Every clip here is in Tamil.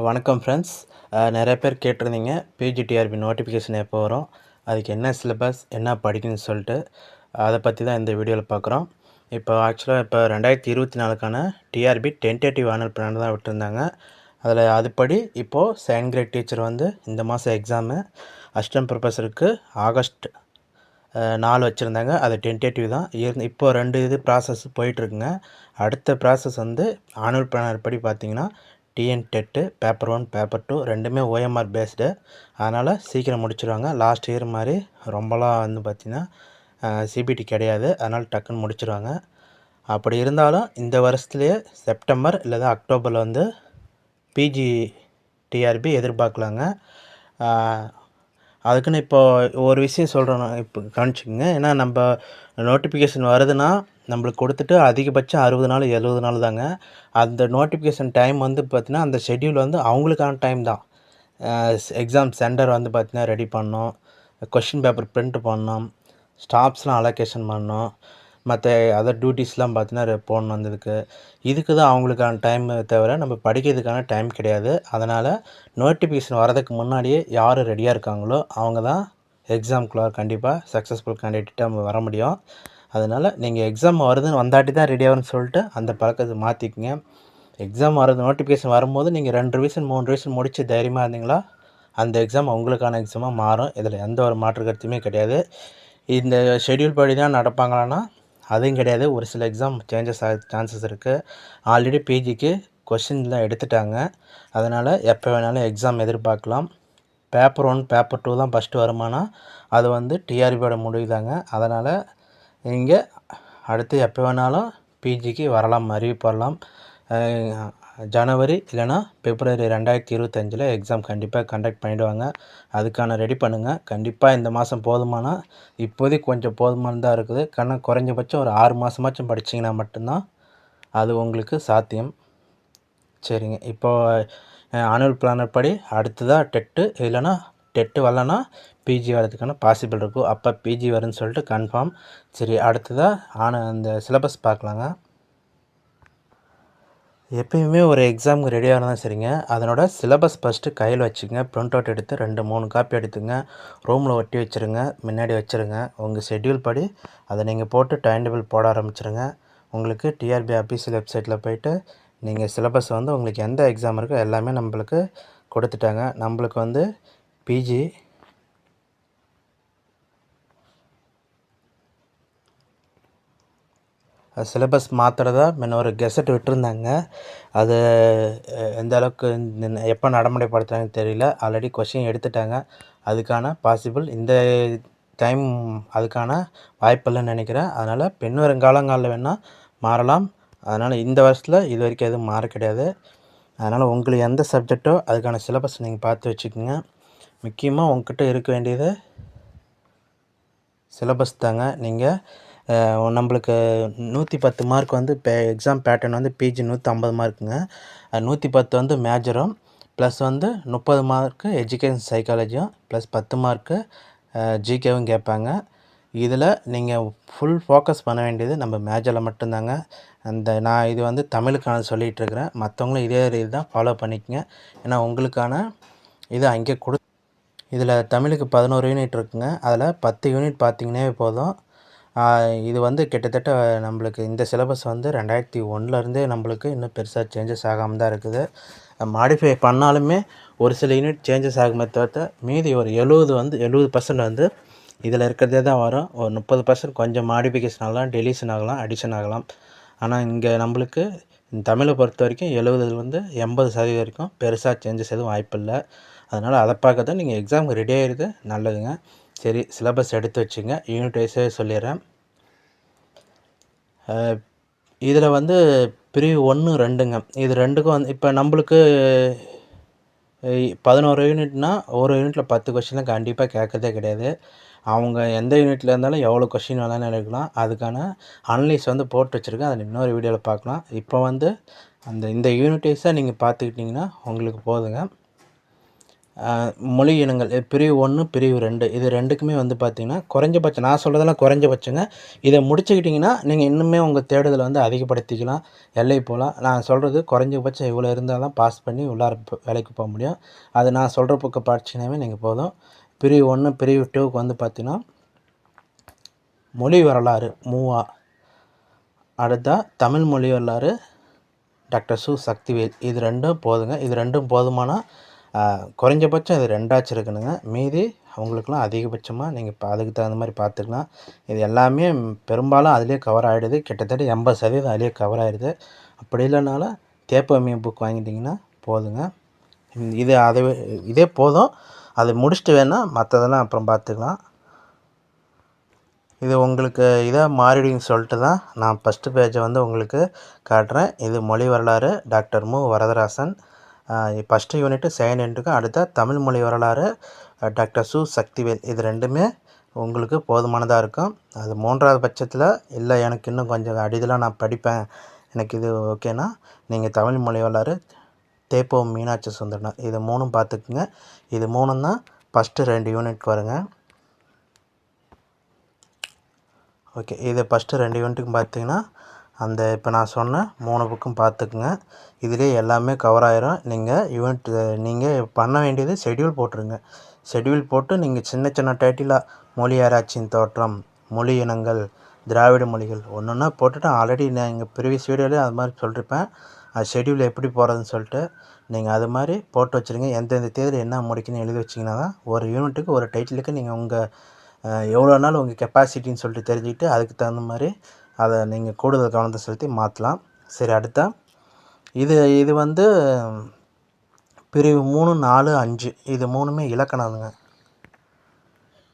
வணக்கம் ஃப்ரெண்ட்ஸ் நிறைய பேர் கேட்டிருந்தீங்க. பிஜிடிஆர்பி நோட்டிஃபிகேஷன் எப்போ வரும்? அதுக்கு என்ன சிலபஸ் என்ன படிக்கணும்னு சொல்லிட்டு. அதை பற்றி தான் இந்த வீடியோவில் பார்க்குறோம் இப்போ ஆக்சுவலாக இப்போ ரெண்டாயிரத்தி இருபத்தி நாலுக்கான டிஆர்பி டென்டேட்டிவ் ஆனல் பிளான் தான் விட்டுருந்தாங்க. அதில் அதுபடி இப்போது செகண்ட் கிரேட் டீச்சர் வந்து இந்த மாதம் எக்ஸாமு அசிஸ்டன்ட் ப்ரொஃபஸருக்கு ஆகஸ்ட் நாலு வச்சுருந்தாங்க. அது டென்டேட்டிவ் தான். இருந்து இப்போது ரெண்டு இது ப்ராசஸ் போயிட்டுருக்குங்க அடுத்த ப்ராசஸ் வந்து ஆனுவல் பிளானர் படி பார்த்திங்கன்னா TN TET paper one paper two ரெண்டுமே ஓஎம்ஆர் பேஸ்டு அதனால் சீக்கிரம் முடிச்சிடுவாங்க லாஸ்ட் இயர் மாதிரி ரொம்பலாம் வந்து பார்த்திங்கன்னா சிபிடி கிடையாது. அதனால் டக்குன்னு முடிச்சிடுவாங்க அப்படி இருந்தாலும் இந்த வருஷத்துலேயே செப்டம்பர் இல்லைதா அக்டோபரில் வந்து பிஜி டிஆர்பி எதிர்பார்க்கலாங்க. அதுக்குன்னு இப்போது ஒரு விஷயம் சொல்கிறேன் இப்போ கவனிச்சுக்கோங்க. ஏன்னா நம்ம நோட்டிஃபிகேஷன் வருதுன்னா நம்மளுக்கு கொடுத்துட்டு அதிகபட்சம் அறுபது நாள் எழுபது நாள் தாங்க. அந்த நோட்டிஃபிகேஷன் டைம் வந்து பார்த்தீங்கன்னா அந்த ஷெட்யூல் வந்து அவங்களுக்கான டைம் தான். எக்ஸாம் சென்டர் வந்து பார்த்தீங்கன்னா ரெடி பண்ணோம் கொஷின் பேப்பர் பிரிண்ட் பண்ணோம் ஸ்டாஃப்ஸ்லாம் அலோகேஷன் பண்ணோம் மற்ற அதர் டியூட்டிஸ்லாம் பார்த்தீங்கன்னா போடணும் அந்த இதுக்கு தான் அவங்களுக்கான டைம் தவிர நம்ம படிக்கிறதுக்கான டைம் கிடையாது. அதனால் நோட்டிஃபிகேஷன் வரதுக்கு முன்னாடியே யார் ரெடியாக இருக்காங்களோ அவங்க தான் எக்ஸாம்குள்ளார் கண்டிப்பாக சக்ஸஸ்ஃபுல் கேண்டிடேட்டாக வர முடியும். அதனால் நீங்கள் எக்ஸாம் வருதுன்னு வந்தாட்டி தான் ரெடி ஆகும்னு சொல்லிட்டு அந்த பழக்கத்தை மாற்றிக்குங்க எக்ஸாம் வரது நோட்டிஃபிகேஷன் வரும்போது நீங்கள் ரெண்டு ரிவிஷன் மூணு ரிவிஷன் முடித்து தைரியமாக இருந்தீங்களா? அந்த எக்ஸாம் உங்களுக்கான எக்ஸாமாக மாறும். இதில் எந்த ஒரு மாற்று கருத்துமே கிடையாது. இந்த ஷெட்யூல் படி தான் நடப்பாங்களான்னா அதுவும் கிடையாது. ஒரு சில எக்ஸாம் சேஞ்சஸ் ஆக சான்சஸ் இருக்குது ஆல்ரெடி பிஜிக்கு கொஷின்லாம் எடுத்துட்டாங்க. அதனால் எப்போ வேணாலும் எக்ஸாம் எதிர்பார்க்கலாம். பேப்பர் ஒன் பேப்பர் டூ தான் ஃபஸ்ட்டு வருமானா அது வந்து டிஆர்பியோட முடிவு தாங்க அதனால் நீங்கள் அடுத்து எப்போ வேணாலும் பிஜிக்கு வரலாம் அறிவிப்பு வரலாம். ஜனவரி இல்லைன்னா பிப்ரவரி ரெண்டாயிரத்தி இருபத்தஞ்சில் எக்ஸாம் கண்டிப்பாக கண்டக்ட் பண்ணிவிடுவாங்க அதுக்கான ரெடி பண்ணுங்கள் கண்டிப்பாக இந்த மாதம் போதுமானா இப்போதைக்கு கொஞ்சம் போதுமானதாக இருக்குது. கண்ணா குறைஞ்சபட்சம் ஒரு ஆறு மாதமாச்சும் படிச்சிங்கன்னா மட்டும்தான் அது உங்களுக்கு சாத்தியம். சரிங்க. இப்போ ஆனுவல் பிளானர் படி அடுத்ததாக டெட்டு இல்லைன்னா டெட்டு வரலன்னா பிஜி வரதுக்கான பாசிபிள் இருக்கும் அப்போ பிஜி வரும்னு சொல்லிட்டு கன்ஃபார்ம் சரி அடுத்ததாக ஆன அந்த சிலபஸ் பார்க்கலாங்க. எப்பயுமே ஒரு எக்ஸாமுக்கு ரெடியாக இருந்தால் சரிங்க. அதனோட சிலபஸ் ஃபஸ்ட்டு கையில் வச்சுங்க ப்ரிண்ட் அவுட் எடுத்து ரெண்டு மூணு காப்பி எடுத்துங்க. ரூமில் ஒட்டி வச்சுருங்க. முன்னாடி வச்சுருங்க. உங்கள் ஷெட்யூல் படி அதை நீங்கள் போட்டு டைம் டேபிள் போட ஆரம்பிச்சிருங்க. உங்களுக்கு டிஆர்பி அபிஷியல் வெப்சைட்டில் போயிட்டு நீங்கள் சிலபஸ் வந்து உங்களுக்கு எந்த எக்ஸாம் இருக்கோ எல்லாமே நம்மளுக்கு கொடுத்துட்டாங்க. நம்மளுக்கு வந்து பிஜி சிலபஸ் மாற்றுறதா முன்ன ஒரு கெசட் விட்டுருந்தாங்க. அது எந்த அளவுக்கு எப்போ நடைமுறைப்படுத்துறாங்கன்னு தெரியல. ஆல்ரெடி கொஷின் எடுத்துட்டாங்க. அதுக்கான பாசிபிள் இந்த டைம் அதுக்கான வாய்ப்பில்லைன்னு நினைக்கிறேன். அதனால் பின்வரும் காலங்களில் வேணால் மாறலாம். அதனால் இந்த வருஷத்தில் இது வரைக்கும் எதுவும் மாற கிடையாது. அதனால் உங்களுக்கு எந்த சப்ஜெக்டோ அதுக்கான சிலபஸ் நீங்கள் பார்த்து வச்சுக்கோங்க. முக்கியமாக உங்ககிட்ட இருக்க வேண்டியது சிலபஸ் தாங்க. நீங்கள் நம்மளுக்கு நூற்றி பத்து மார்க் வந்து இப்போ எக்ஸாம் பேட்டர்ன் வந்து பிஜி நூற்றி ஐம்பது மார்க்குங்க நூற்றி பத்து வந்து மேஜரும் ப்ளஸ் வந்து முப்பது மார்க்கு எஜுகேஷன் சைக்காலஜியும் ப்ளஸ் பத்து மார்க்கு ஜிகேவும் கேட்பாங்க. இதில் நீங்கள் ஃபுல் ஃபோக்கஸ் பண்ண வேண்டியது நம்ம மேஜரில் மட்டும்தாங்க. அந்த நான் இது வந்து தமிழுக்கான சொல்லிகிட்டு இருக்கிறேன் மற்றவங்களும் இதே இது தான் ஃபாலோ பண்ணிக்கங்க. ஏன்னா உங்களுக்கான இது அங்கே கொடு இதில் தமிழுக்கு பதினோரு யூனிட் இருக்குங்க. அதில் பத்து யூனிட் பார்த்தீங்கன்னே போதும். இது வந்து கிட்டத்தட்ட நம்மளுக்கு இந்த சிலபஸ் வந்து ரெண்டாயிரத்தி ஒன்றுலேருந்தே நம்மளுக்கு இன்னும் பெருசாக சேஞ்சஸ் ஆகாமல் தான் இருக்குது. மாடிஃபை பண்ணாலுமே ஒரு சில யூனிட் சேஞ்சஸ் ஆகுமே தவிர்த்து மீதி ஒரு எழுபது வந்து எழுபது பர்சன்ட் வந்து இதில் இருக்கிறதே தான் வரும். ஒரு முப்பது பர்சன்ட் கொஞ்சம் மாடிஃபிகேஷன் ஆகலாம் டெலிஷன் ஆகலாம் அடிஷன் ஆகலாம். ஆனால் இங்கே நம்மளுக்கு இந்த தமிழை பொறுத்த வரைக்கும் எழுபதுலேருந்து எண்பது சதவீதம் வரைக்கும் பெருசாக சேஞ்சஸ் எதுவும் வாய்ப்பில்லை. அதனால் அதை பார்க்க தான் நீங்கள் எக்ஸாமுக்கு ரெடி ஆகிருது நல்லதுங்க. சரி சிலபஸ் எடுத்து வச்சுங்க. யூனிட் வைஸே சொல்லிடுறேன் இதில் வந்து பிரிவு ஒன்று ரெண்டுங்க. இது ரெண்டுக்கும் வந்து இப்போ நம்மளுக்கு பதினோரு யூனிட்னா ஒரு யூனிட்டில் பத்து கொஷின்லாம் கண்டிப்பாக கேட்கறதே கிடையாது. அவங்க எந்த யூனிட்டில் இருந்தாலும் எவ்வளோ கொஷின் வேணாலும் எடுக்கலாம் அதுக்கான அனலைஸ் வந்து போட்டு வச்சுருக்கேன். அதை இன்னொரு வீடியோவில் பார்க்கலாம். இப்போ வந்து அந்த இந்த யூனிட் வைஸாக நீங்கள் பார்த்துக்கிட்டிங்கன்னா உங்களுக்கு போதுங்க. மொழி இனங்கள் பிரிவு ஒன்று பிரிவு ரெண்டு. இது ரெண்டுக்குமே வந்து பார்த்திங்கன்னா குறைஞ்சபட்சம் நான் சொல்கிறதெல்லாம் குறைஞ்சபட்சங்க. இதை முடிச்சுக்கிட்டிங்கன்னா நீங்கள் இன்னுமே உங்கள் தேடுதலை வந்து அதிகப்படுத்திக்கலாம். எல்லை போகலாம் நான் சொல்கிறது குறைஞ்சபட்சம் இவ்வளோ இருந்தால் தான் பாஸ் பண்ணி உள்ளார வேலைக்கு போக முடியும். அது நான் சொல்கிற பக்கம் படிச்சினாவே நீங்கள் போதும். பிரிவு ஒன்று பிரிவு டூக்கு வந்து பார்த்திங்கன்னா மொழி வரலாறு மூவா. அடுத்தா தமிழ் மொழி வரலாறு டாக்டர் சு. சக்திவேல். இது ரெண்டும் போதுங்க. இது ரெண்டும் போதுமானா குறைஞ்சபட்சம் இது ரெண்டாச்சும் இருக்கணுங்க. மீதி அவங்களுக்குலாம் அதிகபட்சமாக நீங்கள் இப்போ அதுக்கு தகுந்த மாதிரி பார்த்துக்கலாம். இது எல்லாமே பெரும்பாலும் அதிலே கவர் ஆகிடுது கிட்டத்தட்ட எண்பது சதவீதம் அதிலே கவர் ஆகிடுது அப்படி இல்லைனாலும் தேப்பமிய புக் வாங்கிட்டிங்கன்னா போதுங்க. இது அதை இதே போதும். அது முடிச்சுட்டு வேணால் மற்றதெல்லாம் அப்புறம் பார்த்துக்கலாம். இது உங்களுக்கு இதாக மாறிடுன்னு சொல்லிட்டு தான் நான் ஃபஸ்ட்டு பேஜை வந்து உங்களுக்கு காட்டுறேன். இது மொழி வரலாறு டாக்டர் மு. வரதராசன். ஃபஸ்ட்டு யூனிட்டு செகண்ட் யூனிட்டுக்கு அடுத்த தமிழ் மொழி வரலாறு டாக்டர் சு. சக்திவேல். இது ரெண்டுமே உங்களுக்கு போதுமானதாக இருக்கும். அது மூன்றாவது பட்சத்தில் இல்லை எனக்கு இன்னும் கொஞ்சம் அடிதலாக நான் படிப்பேன். எனக்கு இது ஓகேனா நீங்கள் தமிழ் மொழி வரலாறு தேப்போ மீனாட்சி சுந்தரனார். இது மூணும் பார்த்துக்குங்க இது மூணும் தான் ஃபஸ்ட்டு ரெண்டு யூனிட் வருங்க. ஓகே இது ஃபஸ்ட்டு ரெண்டு யூனிட்டுக்கும் பார்த்தீங்கன்னா அந்த இப்போ நான் சொன்ன மூணு புக்கும் பார்த்துக்குங்க இதிலே எல்லாமே கவர் ஆயிரும். நீங்கள் யூனிட் நீங்கள் பண்ண வேண்டியது ஷெட்யூல் போட்டுருங்க. ஷெட்யூல் போட்டு நீங்கள் சின்ன சின்ன டைட்டிலாக மொழி ஆராய்ச்சியின் தோற்றம் மொழி இனங்கள் திராவிட மொழிகள் ஒன்று ஒன்றா போட்டுட்டு ஆல்ரெடி நான் எங்கள் ப்ரீவியஸ் வீடியோலேயே அது மாதிரி சொல்லியிருப்பேன் அது ஷெடியூல் எப்படி போகிறதுன்னு சொல்லிட்டு நீங்கள் அது மாதிரி போட்டு வச்சுருங்க. எந்தெந்த தேதியில் என்ன முடிக்கணும்னு எழுதி வச்சிங்கன்னா தான் ஒரு யூனிட்டுக்கு ஒரு டைட்டிலுக்கு நீங்கள் உங்கள் எவ்வளோ நாள் உங்கள் கெப்பாசிட்டின்னு சொல்லிட்டு தெரிஞ்சுக்கிட்டு அதுக்கு தகுந்த மாதிரி அதை நீங்கள் கூடுதல் கவனத்தை செலுத்தி மாற்றலாம். சரி அடுத்தா. இது இது வந்து பிரிவு மூணு நாலு அஞ்சு. இது மூணுமே இலக்கணம்ங்க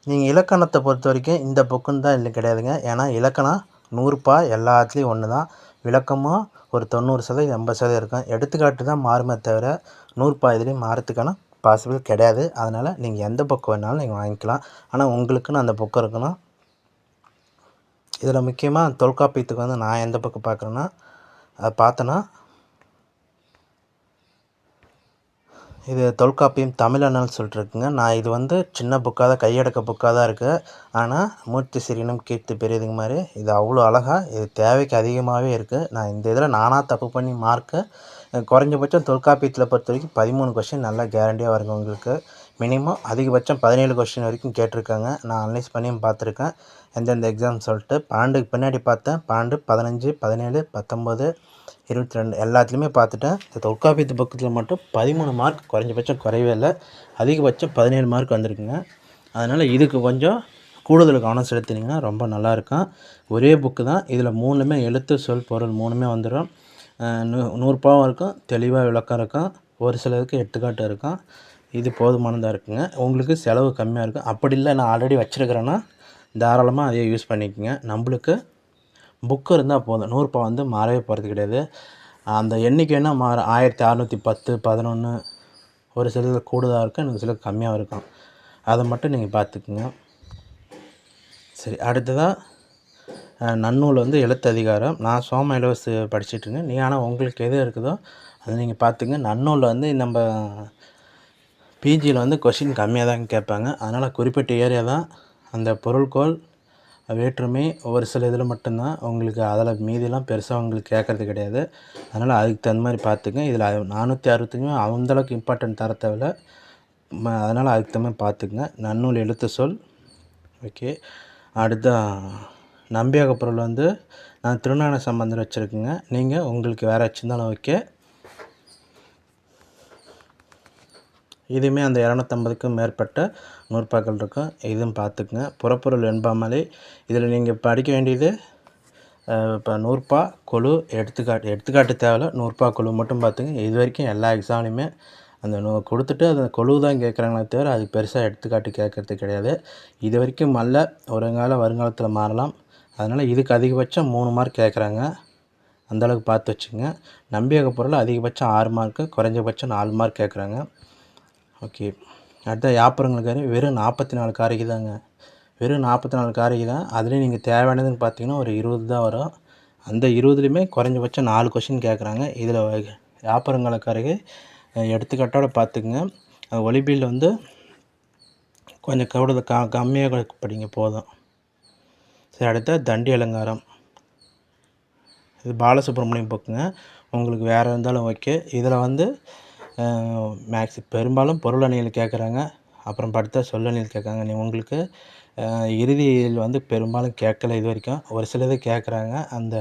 நீங்கள் இலக்கணத்தை பொறுத்த வரைக்கும் இந்த புக்குன்னு தான் இல்லை கிடையாதுங்க. ஏன்னா இலக்கணம் நூறுப்பா எல்லாத்துலேயும் ஒன்று தான். விளக்கமும் ஒரு தொண்ணூறு சதவீதம் எண்பது சதவீதம் இருக்கும். எடுத்துக்காட்டு தான் மாறுமே தவிர நூறுப்பா இதுலேயும் மாறத்துக்கான பாசிபிள் கிடையாது. அதனால் நீங்கள் எந்த புக்கு வேணாலும் நீங்கள் வாங்கிக்கலாம். ஆனால் உங்களுக்குன்னு அந்த புக்கு இருக்கணும். இதில் முக்கியமாக தொல்காப்பியத்துக்கு வந்து நான் எந்த புக்கு பார்க்குறேன்னா அதை பார்த்தேன்னா இது தொல்காப்பியம் தமிழண்ணல் சொல்லிட்டு இருக்குங்க நான் இது வந்து சின்ன புக்காக தான் கையடக்க புக்காக தான் இருக்குது ஆனால் மூர்த்தி சிறினும் கீர்த்தி பெரியதுங்க மாதிரி இது அவ்வளோ அழகாக இது தேவைக்கு அதிகமாகவே இருக்குது நான் இந்த இதில் நானாக தப்பு பண்ணி மார்க்கு குறைஞ்சபட்சம் தொல்காப்பியத்தில் பொறுத்த வரைக்கும் பதிமூணு கொஷின் நல்லா கேரண்டியாக வருங்க உங்களுக்கு. மினிமம் அதிகபட்சம் பதினேழு கொஷின் வரைக்கும் கேட்டிருக்காங்க. நான் அனலைஸ் பண்ணியும் பார்த்துருக்கேன். எந்தெந்த எக்ஸாம் சொல்லிட்டு பன்னெண்டுக்கு பின்னாடி பார்த்தேன் பன்னெண்டு பதினஞ்சு பதினேழு பத்தொம்போது இருபத்தி ரெண்டு எல்லாத்துலேயுமே பார்த்துட்டேன். இந்த தொல்காப்பியத்து பக்கத்தில் மட்டும் பதிமூணு மார்க் குறைஞ்சபட்சம் குறையவே இல்லை. அதிகபட்சம் பதினேழு மார்க் வந்திருக்குங்க. அதனால் இதுக்கு கொஞ்சம் கூடுதல் கவனம் செலுத்தினீங்கன்னா ரொம்ப நல்லாயிருக்கும் ஒரே புக்கு தான். இதில் மூணுமே எழுத்து சொல் பொருள் மூணுமே வந்துடும். நூ நூறுபாவும் இருக்கும். தெளிவாக விளக்கம் இருக்கும். ஒரு சிலருக்கு எடுத்துக்காட்டு இருக்கும். இது போதுமானதாக இருக்குங்க. உங்களுக்கு செலவு கம்மியாக இருக்கும். அப்படி இல்லை நான் ஆல்ரெடி வச்சுருக்கிறேன்னா தாராளமாக அதையே யூஸ் பண்ணிக்கோங்க. நம்மளுக்கு புக்கு இருந்தால் போதும். நூறுரூபா வந்து மாறவே போகிறது கிடையாது. அந்த எண்ணிக்கைன்னா மாற ஆயிரத்தி அறநூற்றி பத்து பதினொன்று ஒரு சிலது கூடுதலாக இருக்கும். எனக்கு சிலது கம்மியாக இருக்கும். அதை மட்டும் நீங்கள் பார்த்துக்குங்க. சரி அடுத்ததாக நன்னூல் வந்து எழுத்து அதிகாரம். நான் சோம இலவசு படிச்சிட்ருக்கேன் நீ ஆனால் உங்களுக்கு எது இருக்குதோ அதை நீங்கள் பார்த்துங்க நன்னூலில் வந்து நம்ம பிஜியில் வந்து கொஷின் கம்மியாக தான் கேட்பாங்க. அதனால் குறிப்பிட்ட ஏரியா தான் அந்த பொருள்கோள் வேற்றுமை ஒரு சில இதில் மட்டும்தான். உங்களுக்கு அதில் மீதிலாம் பெருசாக உங்களுக்கு கேட்குறது கிடையாது. அதனால் அதுக்கு தகுந்த மாதிரி பார்த்துங்க. இதில் நானூற்றி அறுபத்துக்குமே அந்தளவுக்கு இம்பார்ட்டன்ட் தர தேவையில்ல. ம- அதனால் அதுக்கு தகுந்த மாதிரி பார்த்துக்குங்க. நன்னூல் எழுத்து சொல். ஓகே அடுத்த நம்பியாக பொருள் வந்து நான் திருஞான சம்பந்தம் வச்சுருக்குங்க. நீங்கள் உங்களுக்கு வேறு வச்சுருந்தாலும் ஓகே இதுவுமே அந்த இரநூத்தம்பதுக்கும் மேற்பட்ட நூற்பாக்கள் இருக்கும். இதுவும் பார்த்துக்குங்க. புறப்பொருள் என்பாமலை இதில் நீங்கள் படிக்க வேண்டியது இப்போ நூறுபா குழு எடுத்துக்காட்டு. எடுத்துக்காட்டு தேவையில்ல நூறுபா குழு மட்டும் பார்த்துங்க இது வரைக்கும் எல்லா எக்ஸாம்லையுமே அந்த நூ கொடுத்துட்டு அந்த குழு தான் கேட்குறாங்களே தவிர அது பெருசாக எடுத்துக்காட்டு கேட்குறது கிடையாது. இது வரைக்கும் நல்ல ஒருங்கால வருங்காலத்தில் மாறலாம். அதனால் இதுக்கு அதிகபட்சம் மூணு மார்க் கேட்குறாங்க. அந்தளவுக்கு பார்த்து வச்சுங்க நம்பியக பொருள் அதிகபட்சம் ஆறு மார்க்கு குறைஞ்சபட்சம் நாலு மார்க் கேட்குறாங்க. ஓகே. அடுத்த யாப்புறங்களுக்கு வெறும் நாற்பத்தி நாலு காரைக்கு தாங்க. வெறும் நாற்பத்தி நாலு காரைக்கு தான். அதுலேயும் நீங்கள் தேவையானதுன்னு பார்த்தீங்கன்னா ஒரு இருபது தான் வரும். அந்த இருபதுலையுமே குறைஞ்சபட்சம் நாலு கொஷின் கேட்குறாங்க இதில் யாப்புறங்களுக்காரங்க எடுத்துக்காட்டோட பார்த்துக்குங்க ஒலிபியில் வந்து கொஞ்சம் கூடுதல் க கம்மியாக படிங்க போதும். சரி அடுத்த தண்டி அலங்காரம். இது பாலசுப்ரமணியம் புக்குங்க. உங்களுக்கு வேறு இருந்தாலும் ஓகே. இதில் வந்து மேக்ஸி பெரும்பாலும் பொருளணிகள் கேட்குறாங்க அப்புறம் படுத்த சொல்லணிகள் கேட்குறாங்க நீ உங்களுக்கு இறுதியில் வந்து பெரும்பாலும் கேட்கல இது வரைக்கும். ஒரு சிலது கேட்குறாங்க அந்த